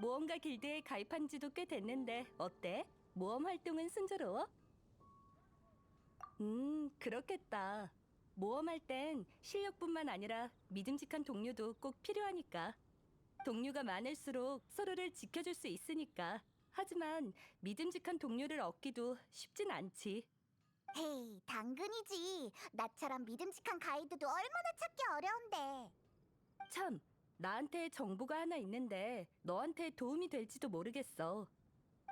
모험가 길드에 가입한 지도 꽤 됐는데 어때? 모험 활동은 순조로워? 음, 그렇겠다. 모험할 땐 실력뿐만 아니라 믿음직한 동료도 꼭 필요하니까. 동료가 많을수록 서로를 지켜줄 수 있으니까. 하지만 믿음직한 동료를 얻기도 쉽진 않지. 헤이, 당근이지. 나처럼 믿음직한 가이드도 얼마나 찾기 어려운데. 참, 나한테 정보가 하나 있는데 너한테 도움이 될지도 모르겠어.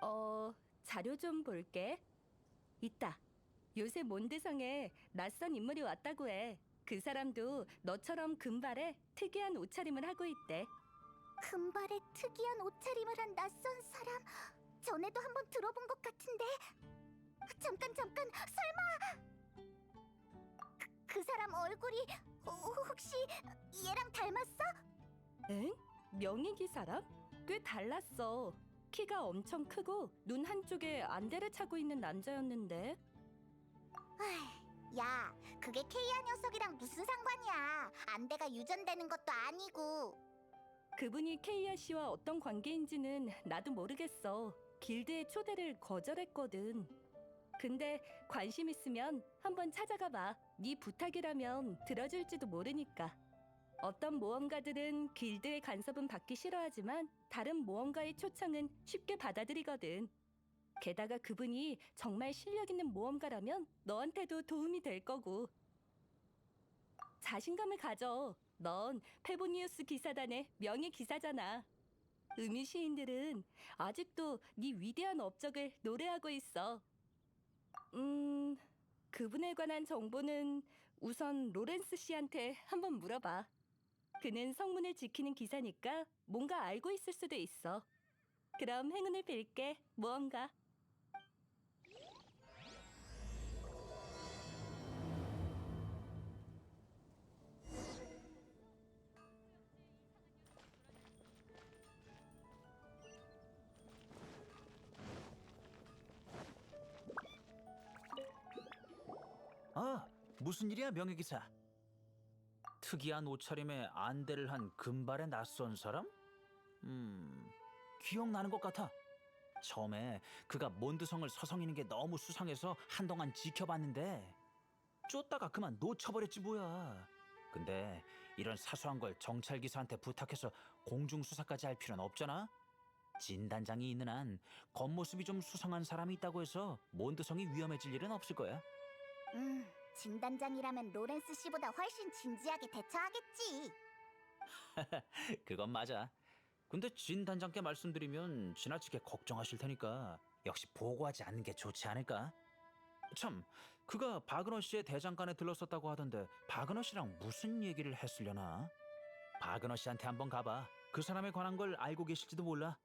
어, 자료 좀 볼게. 있다. 요새 몬드성에 낯선 인물이 왔다고 해. 그 사람도 너처럼 금발에 특이한 옷차림을 하고 있대. 금발에 특이한 옷차림을 한 낯선 사람. 전에도 한번 들어본 것 같은데. 잠깐 잠깐 설마 그, 그 사람 얼굴이 어, 혹시 얘랑 닮았어? 응? 명의기 사람? 꽤 달랐어. 키가 엄청 크고 눈 한쪽에 안대를 차고 있는 남자였는데. 야, 그게 케이아 녀석이랑 무슨 상관이야? 안대가 유전되는 것도 아니고. 그분이 케이아 씨와 어떤 관계인지는 나도 모르겠어. 길드의 초대를 거절했거든. 근데 관심 있으면 한번 찾아가 봐. 네 부탁이라면 들어줄지도 모르니까. 어떤 모험가들은 길드의 간섭은 받기 싫어하지만 다른 모험가의 초청은 쉽게 받아들이거든. 게다가 그분이 정말 실력 있는 모험가라면 너한테도 도움이 될 거고. 자신감을 가져. 넌 페보니우스 기사단의 명예 기사잖아. 의미 시인들은 아직도 네 위대한 업적을 노래하고 있어. 음, 그분에 관한 정보는 우선 로렌스 씨한테 한번 물어봐. 그는 성문을 지키는 기사니까 뭔가 알고 있을 수도 있어. 그럼 행운을 빌게, 모험가. 아, 무슨 일이야, 명예 기사? 특이한 옷차림에 안대를 한 금발의 낯선 사람? 음, 기억나는 것 같아. 처음에 그가 몬드성을 서성이는 게 너무 수상해서 한동안 지켜봤는데 쫓다가 그만 놓쳐버렸지 뭐야. 근데 이런 사소한 걸 정찰 기사한테 부탁해서 공중 수사까지 할 필요는 없잖아. 진단장이 있는 한 겉모습이 좀 수상한 사람이 있다고 해서 몬드성이 위험해질 일은 없을 거야. 음, 진단장이라면 로렌스 씨보다 훨씬 진지하게 대처하겠지. 그건 맞아. 근데 진 단장께 말씀드리면 지나치게 걱정하실 테니까 역시 보고하지 않는 게 좋지 않을까? 참, 그가 바그너 씨의 대장간에 들렀었다고 하던데 바그너 씨랑 무슨 얘기를 했으려나? 바그너 씨한테 한번 가봐. 그 사람에 관한 걸 알고 계실지도 몰라.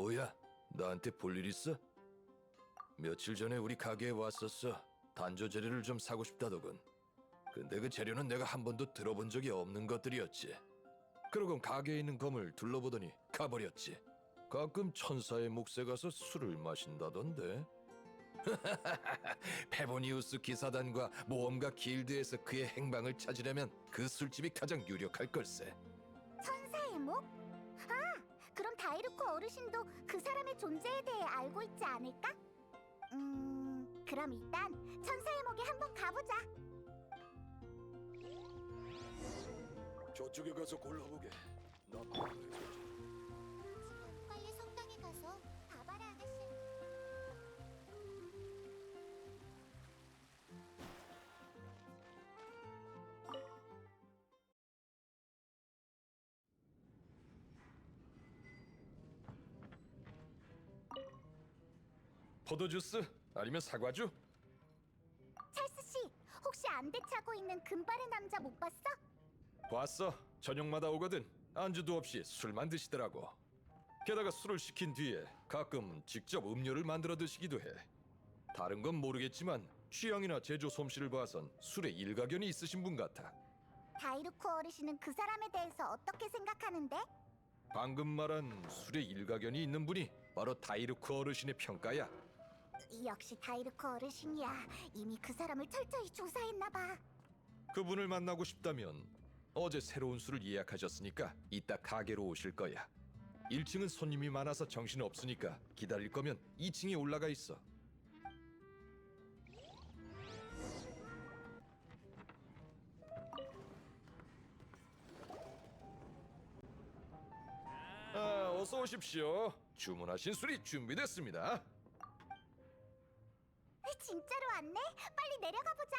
뭐야? 나한테 볼 일 있어? 며칠 전에 우리 가게에 왔었어. 단조 재료를 좀 사고 싶다더군. 근데 그 재료는 내가 한 번도 들어본 적이 없는 것들이었지. 그러곤 가게에 있는 검을 둘러보더니 가버렸지. 가끔 천사의 몫에 가서 술을 마신다던데. 페보니우스 기사단과 모험가 길드에서 그의 행방을 찾으려면 그 술집이 가장 유력할 걸세. 천사의 목? 다이루코 어르신도 그 사람의 존재에 대해 알고 있지 않을까? 음, 그럼 일단 천사의 목에 한번 가보자. 저쪽에 가서 골라보게. 나 포도주스 아니면 사과주? 찰스 씨, 혹시 안대 차고 있는 금발의 남자 못 봤어? 봤어. 저녁마다 오거든. 안주도 없이 술만 드시더라고. 게다가 술을 시킨 뒤에 가끔 직접 음료를 만들어 드시기도 해. 다른 건 모르겠지만 취향이나 제조 솜씨를 봐선 술에 일가견이 있으신 분 같아. 다이루코 어르신은 그 사람에 대해서 어떻게 생각하는데? 방금 말한 술에 일가견이 있는 분이 바로 다이르크 어르신의 평가야. 역시 다이르코 어르신이야. 이미 그 사람을 철저히 조사했나봐. 그분을 만나고 싶다면 어제 새로운 술을 예약하셨으니까 이따 가게로 오실 거야. 1층은 손님이 많아서 정신 없으니까 기다릴 거면 2층에 올라가 있어. 아, 어서 오십시오. 주문하신 술이 준비됐습니다. 진짜로 왔네? 빨리 내려가 보자.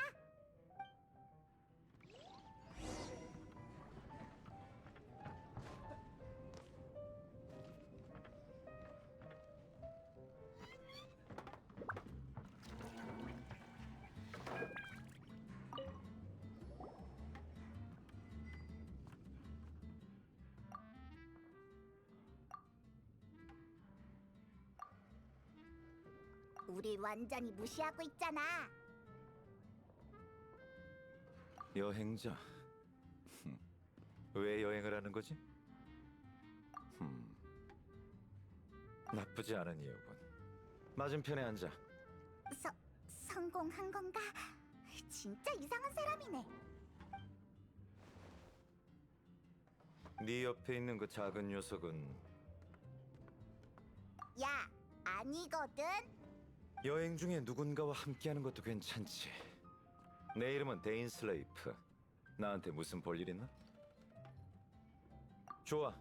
우리 완전히 무시하고 있잖아. 여행자. 흠, 왜 여행을 하는 거지? 흠, 나쁘지 않은 이유군. 맞은편에 앉아. 서, 성공한 건가? 진짜 이상한 사람이네. 네 옆에 있는 그 작은 녀석은 야, 아니거든. 여행 중에 누군가와 함께하는 것도 괜찮지. 내 이름은 데인 슬레이프. 나한테 무슨 볼일 있나? 좋아.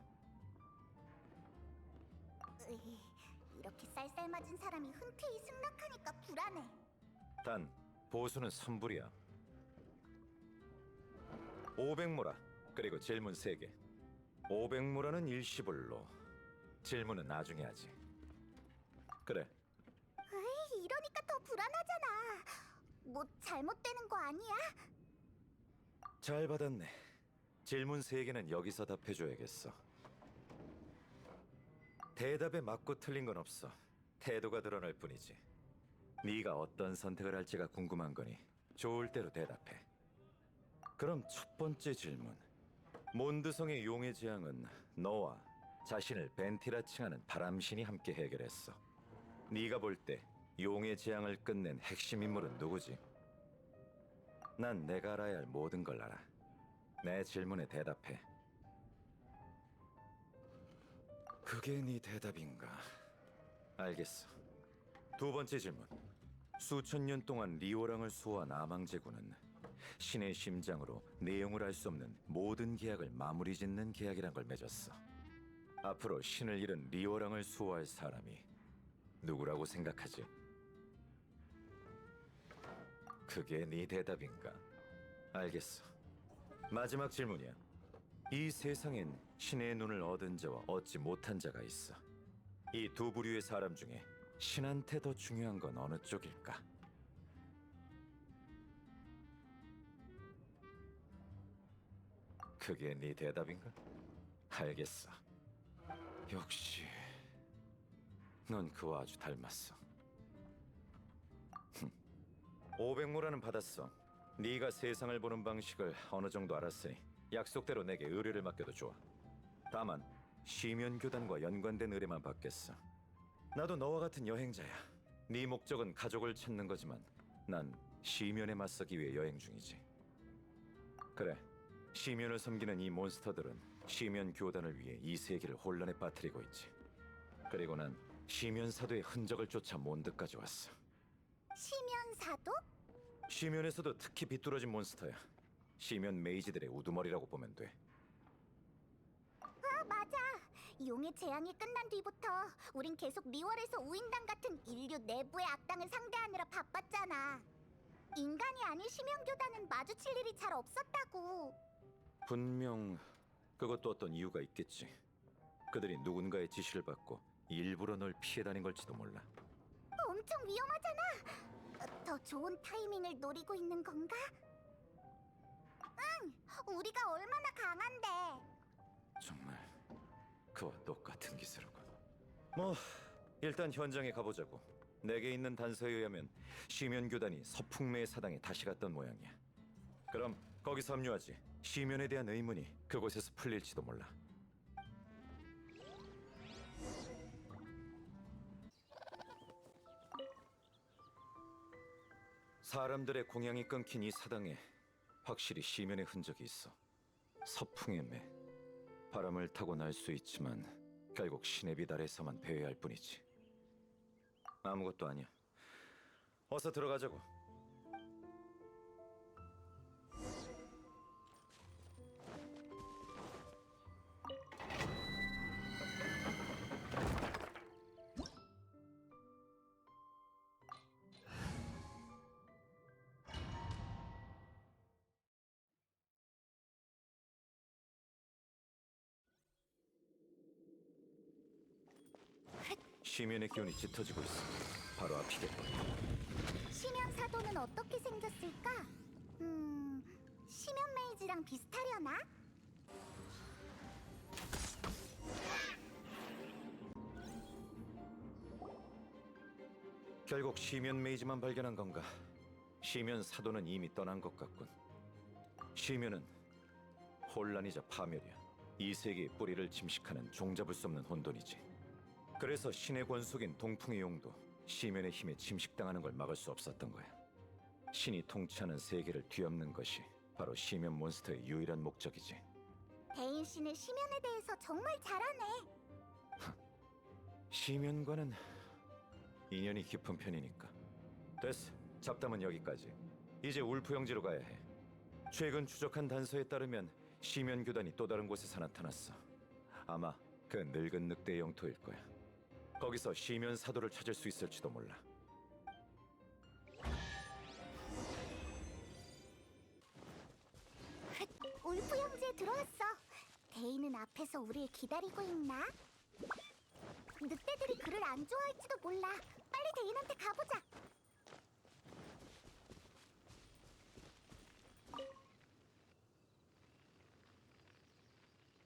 으이, 이렇게 쌀쌀맞은 사람이 흔쾌히 승낙하니까 불안해. 단 보수는 선불이야. 500모라 그리고 질문 3개. 500모라는 일시불로. 질문은 나중에 하지. 그래. 불안하잖아. 뭐 잘못되는 거 아니야? 잘 받았네. 질문 3개는 여기서 답해줘야겠어. 대답에 맞고 틀린 건 없어. 태도가 드러날 뿐이지. 네가 어떤 선택을 할지가 궁금한 거니 좋을 대로 대답해. 그럼 첫 번째 질문. 몬드성의 용의 재앙은 너와 자신을 벤티라 칭하는 바람신이 함께 해결했어. 네가 볼 때 용의 재앙을 끝낸 핵심 인물은 누구지? 난 내가 알아야 할 모든 걸 알아. 내 질문에 대답해. 그게 네 대답인가? 알겠어. 두 번째 질문. 수천 년 동안 리오랑을 수호한 아망제군은 신의 심장으로 내용을 알 수 없는 모든 계약을 마무리 짓는 계약이란 걸 맺었어. 앞으로 신을 잃은 리오랑을 수호할 사람이 누구라고 생각하지? 그게 네 대답인가? 알겠어. 마지막 질문이야. 이 세상엔 신의 눈을 얻은 자와 얻지 못한 자가 있어. 이 두 부류의 사람 중에 신한테 더 중요한 건 어느 쪽일까? 그게 네 대답인가? 알겠어. 역시 넌 그와 아주 닮았어. 500모라는 받았어. 네가 세상을 보는 방식을 어느 정도 알았으니 약속대로 내게 의뢰를 맡겨도 좋아. 다만 시면 교단과 연관된 의뢰만 받겠어. 나도 너와 같은 여행자야. 네 목적은 가족을 찾는 거지만 난 시면에 맞서기 위해 여행 중이지. 그래. 시면을 섬기는 이 몬스터들은 시면 교단을 위해 이 세계를 혼란에 빠뜨리고 있지. 그리고 난 시면 사도의 흔적을 쫓아 몬드까지 왔어. 시면 사도? 시면에서도 특히 비뚤어진 몬스터야. 시면 메이지들의 우두머리라고 보면 돼. 아, 맞아. 용의 재앙이 끝난 뒤부터 우린 계속 리월에서 우인당 같은 인류 내부의 악당을 상대하느라 바빴잖아. 인간이 아닌 심연교단은 마주칠 일이 잘 없었다고. 분명 그것도 어떤 이유가 있겠지. 그들이 누군가의 지시를 받고 일부러 널 피해 다닌 걸지도 몰라. 엄청 위험하잖아. 어, 더 좋은 타이밍을 노리고 있는 건가? 응, 우리가 얼마나 강한데. 정말 그와 똑같은 기세로군. 뭐 일단 현장에 가보자고. 내게 있는 단서에 의하면 시면 교단이 서풍매의 사당에 다시 갔던 모양이야. 그럼 거기서 합류하지. 시면에 대한 의문이 그곳에서 풀릴지도 몰라. 사람들의 공양이 끊긴 이 사당에 확실히 시면의 흔적이 있어. 서풍의 매. 바람을 타고 날 수 있지만 결국 신의 빛 아래서만 배회할 뿐이지. 아무것도 아니야. 어서 들어가자고. 시면의 기운이 짙어지고 있어. 바로 앞이겠군. 시면 사도는 어떻게 생겼을까? 음, 시면 메이지랑 비슷하려나? 결국 시면 메이지만 발견한 건가? 시면 사도는 이미 떠난 것 같군. 시면은 혼란이자 파멸이야. 이 세계의 뿌리를 침식하는 종잡을 수 없는 혼돈이지. 그래서 신의 권속인 동풍의 용도 시면의 힘에 침식당하는 걸 막을 수 없었던 거야. 신이 통치하는 세계를 뒤엎는 것이 바로 시면 몬스터의 유일한 목적이지. 대인 씨는 시면에 대해서 정말 잘하네. 시면과는 인연이 깊은 편이니까. 됐어. 잡담은 여기까지. 이제 울프 영지로 가야 해. 최근 추적한 단서에 따르면 시면 교단이 또 다른 곳에서 나타났어. 아마 그 늙은 늑대 영토일 거야. 거기서 시면 사도를 찾을 수 있을지도 몰라. 울프 형제에 들어왔어. 대인은 앞에서 우리를 기다리고 있나? 늑대들이 그를 안 좋아할지도 몰라. 빨리 대인한테 가보자.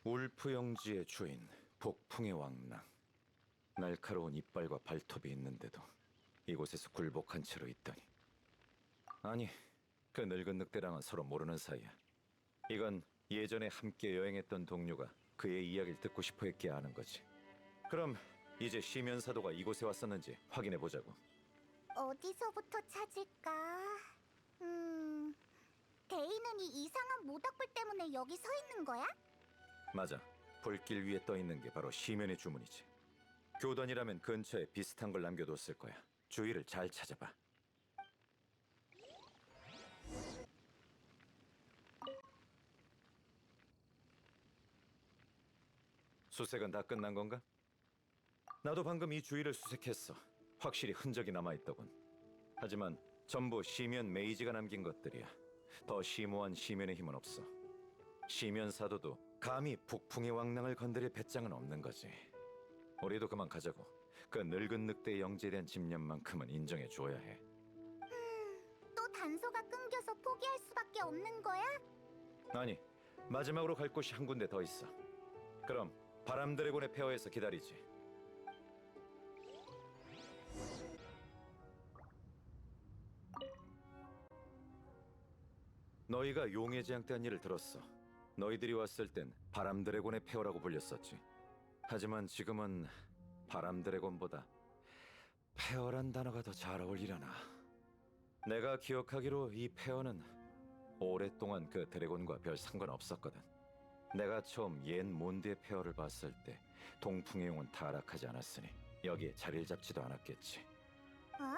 울프 영지의 주인 복풍의 왕랑. 날카로운 이빨과 발톱이 있는데도 이곳에서 굴복한 채로 있다니. 아니, 그 늙은 늑대랑은 서로 모르는 사이야. 이건 예전에 함께 여행했던 동료가 그의 이야기를 듣고 싶어 했기에 아는 거지. 그럼 이제 시면 사도가 이곳에 왔었는지 확인해 보자고. 어디서부터 찾을까? 음, 대인은 이 이상한 모닥불 때문에 여기 서 있는 거야? 맞아. 불길 위에 떠 있는 게 바로 시면의 주문이지. 교단이라면 근처에 비슷한 걸 남겨뒀을 거야. 주위를 잘 찾아봐. 수색은 다 끝난 건가? 나도 방금 이 주위를 수색했어. 확실히 흔적이 남아있더군. 하지만 전부 시면 메이지가 남긴 것들이야. 더 심오한 시면의 힘은 없어. 시면 사도도 감히 북풍의 왕랑을 건드릴 배짱은 없는 거지. 우리도 그만 가자고. 그 늙은 늑대의 영지에 대한 집념만큼은 인정해 줘야 해. 또 단서가 끊겨서 포기할 수밖에 없는 거야? 아니, 마지막으로 갈 곳이 한 군데 더 있어. 그럼 바람 드래곤의 폐허에서 기다리지. 너희가 용의 제왕 때한 일을 들었어. 너희들이 왔을 땐 바람 드래곤의 폐허라고 불렸었지. 하지만 지금은 바람 드래곤보다 폐허란 단어가 더 잘 어울리려나. 내가 기억하기로 이 폐허는 오랫동안 그 드래곤과 별 상관없었거든. 내가 처음 옛 몬드의 폐허를 봤을 때 동풍의 용은 타락하지 않았으니 여기에 자리를 잡지도 않았겠지. 어?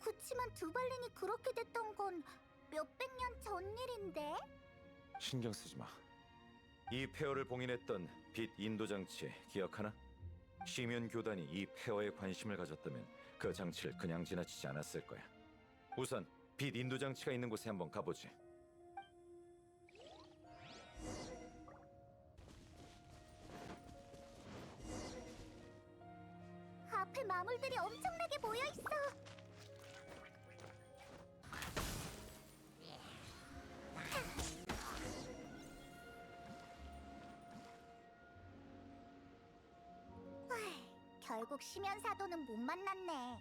그치만 두발린이 그렇게 됐던 건 몇백 년 전 일인데? 신경 쓰지 마. 이 폐허를 봉인했던 빛 인도 장치 기억하나? 시면 교단이 이 폐허에 관심을 가졌다면 그 장치를 그냥 지나치지 않았을 거야. 우선 빛 인도 장치가 있는 곳에 한번 가보지. 앞에 마물들이 엄청나게 모여 있어. 결국 시면 사도는 못 만났네.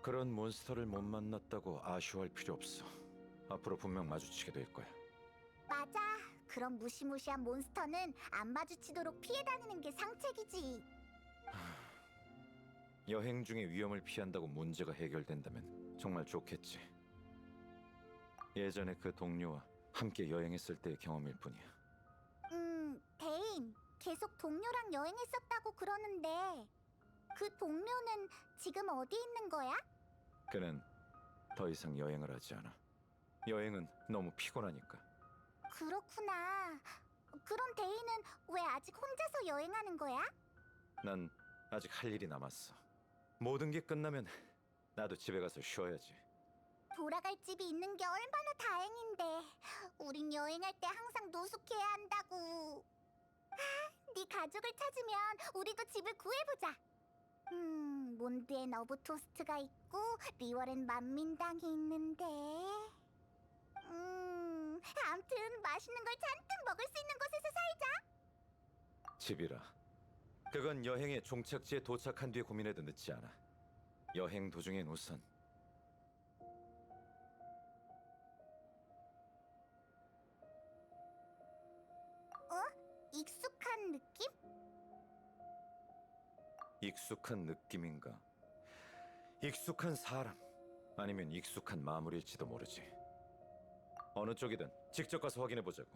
그런 몬스터를 못 만났다고 아쉬워할 필요 없어. 앞으로 분명 마주치게 될 거야. 맞아. 그런 무시무시한 몬스터는 안 마주치도록 피해 다니는 게 상책이지. 여행 중에 위험을 피한다고 문제가 해결된다면 정말 좋겠지. 예전에 그 동료와 함께 여행했을 때의 경험일 뿐이야. 음, 데인 계속 동료랑 여행했었다고 그러는데 그 동료는 지금 어디 있는 거야? 그는 더 이상 여행을 하지 않아. 여행은 너무 피곤하니까. 그렇구나. 그럼 데이는 왜 아직 혼자서 여행하는 거야? 난 아직 할 일이 남았어. 모든 게 끝나면 나도 집에 가서 쉬어야지. 돌아갈 집이 있는 게 얼마나 다행인데. 우린 여행할 때 항상 노숙해야 한다고. 아, 네 가족을 찾으면 우리도 집을 구해보자. 음, 몬드엔 어브 토스트가 있고 리월엔 만민당이 있는데. 음, 암튼 맛있는 걸 잔뜩 먹을 수 있는 곳에서 살자. 집이라. 그건 여행의 종착지에 도착한 뒤에 고민해도 늦지 않아. 여행 도중엔 우선 익숙한 느낌인가? 익숙한 사람 아니면 익숙한 마무리일지도 모르지. 어느 쪽이든 직접 가서 확인해 보자고.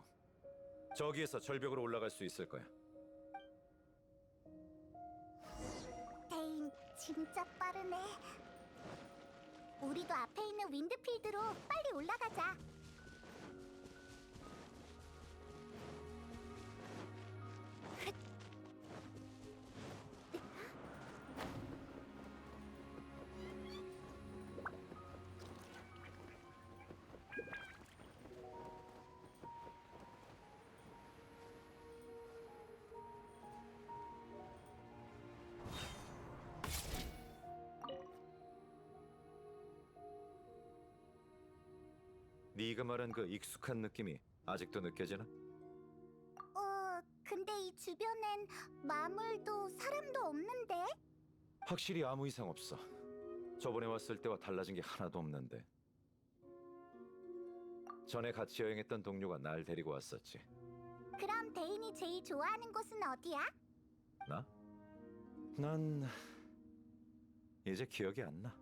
저기에서 절벽으로 올라갈 수 있을 거야. 데인 진짜 빠르네. 우리도 앞에 있는 윈드필드로 빨리 올라가자. 네가 말한 그 익숙한 느낌이 아직도 느껴지나? 어, 근데 이 주변엔 마물도 사람도 없는데? 확실히 아무 이상 없어. 저번에 왔을 때와 달라진 게 하나도 없는데. 전에 같이 여행했던 동료가 날 데리고 왔었지. 그럼 데인이 제일 좋아하는 곳은 어디야? 나? 난 이제 기억이 안 나.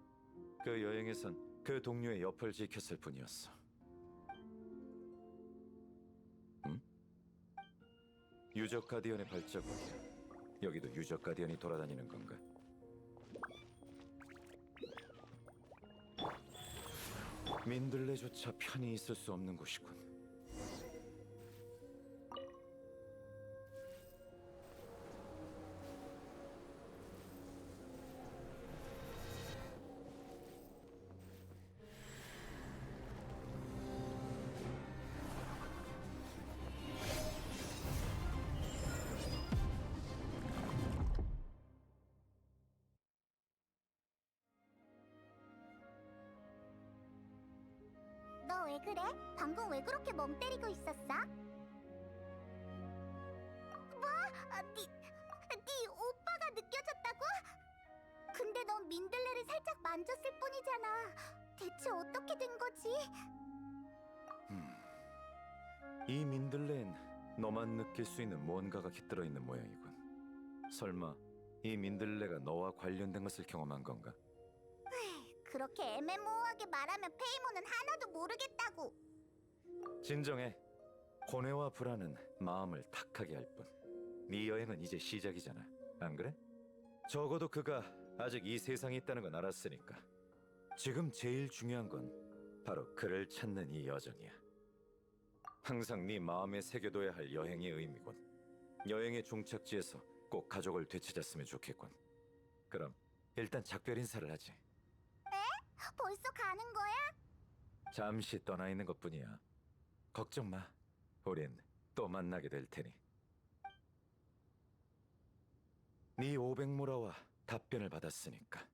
그 여행에선 그 동료의 옆을 지켰을 뿐이었어. 유적 가디언의 발자국이야. 여기도 유적 가디언이 돌아다니는 건가? 민들레조차 편히 있을 수 없는 곳이군. 멍 때리고 있었어? 뭐? 아, 네, 네 오빠가 느껴졌다고? 근데 넌 민들레를 살짝 만졌을 뿐이잖아. 대체 어떻게 된 거지? 이 민들레엔 너만 느낄 수 있는 뭔가가 깃들어 있는 모양이군. 설마 이 민들레가 너와 관련된 것을 경험한 건가? 그렇게 애매모호하게 말하면 페이모는 하나도 모르겠다고. 진정해. 고뇌와 불안은 마음을 탁하게 할 뿐. 네 여행은 이제 시작이잖아. 안 그래? 적어도 그가 아직 이 세상에 있다는 건 알았으니까. 지금 제일 중요한 건 바로 그를 찾는 이 여정이야. 항상 네 마음에 새겨둬야 할 여행의 의미군. 여행의 종착지에서 꼭 가족을 되찾았으면 좋겠군. 그럼 일단 작별 인사를 하지. 벌써 가는 거야? 잠시 떠나 있는 것뿐이야. 걱정 마. 우린 또 만나게 될 테니. 네 오백무라와 답변을 받았으니까.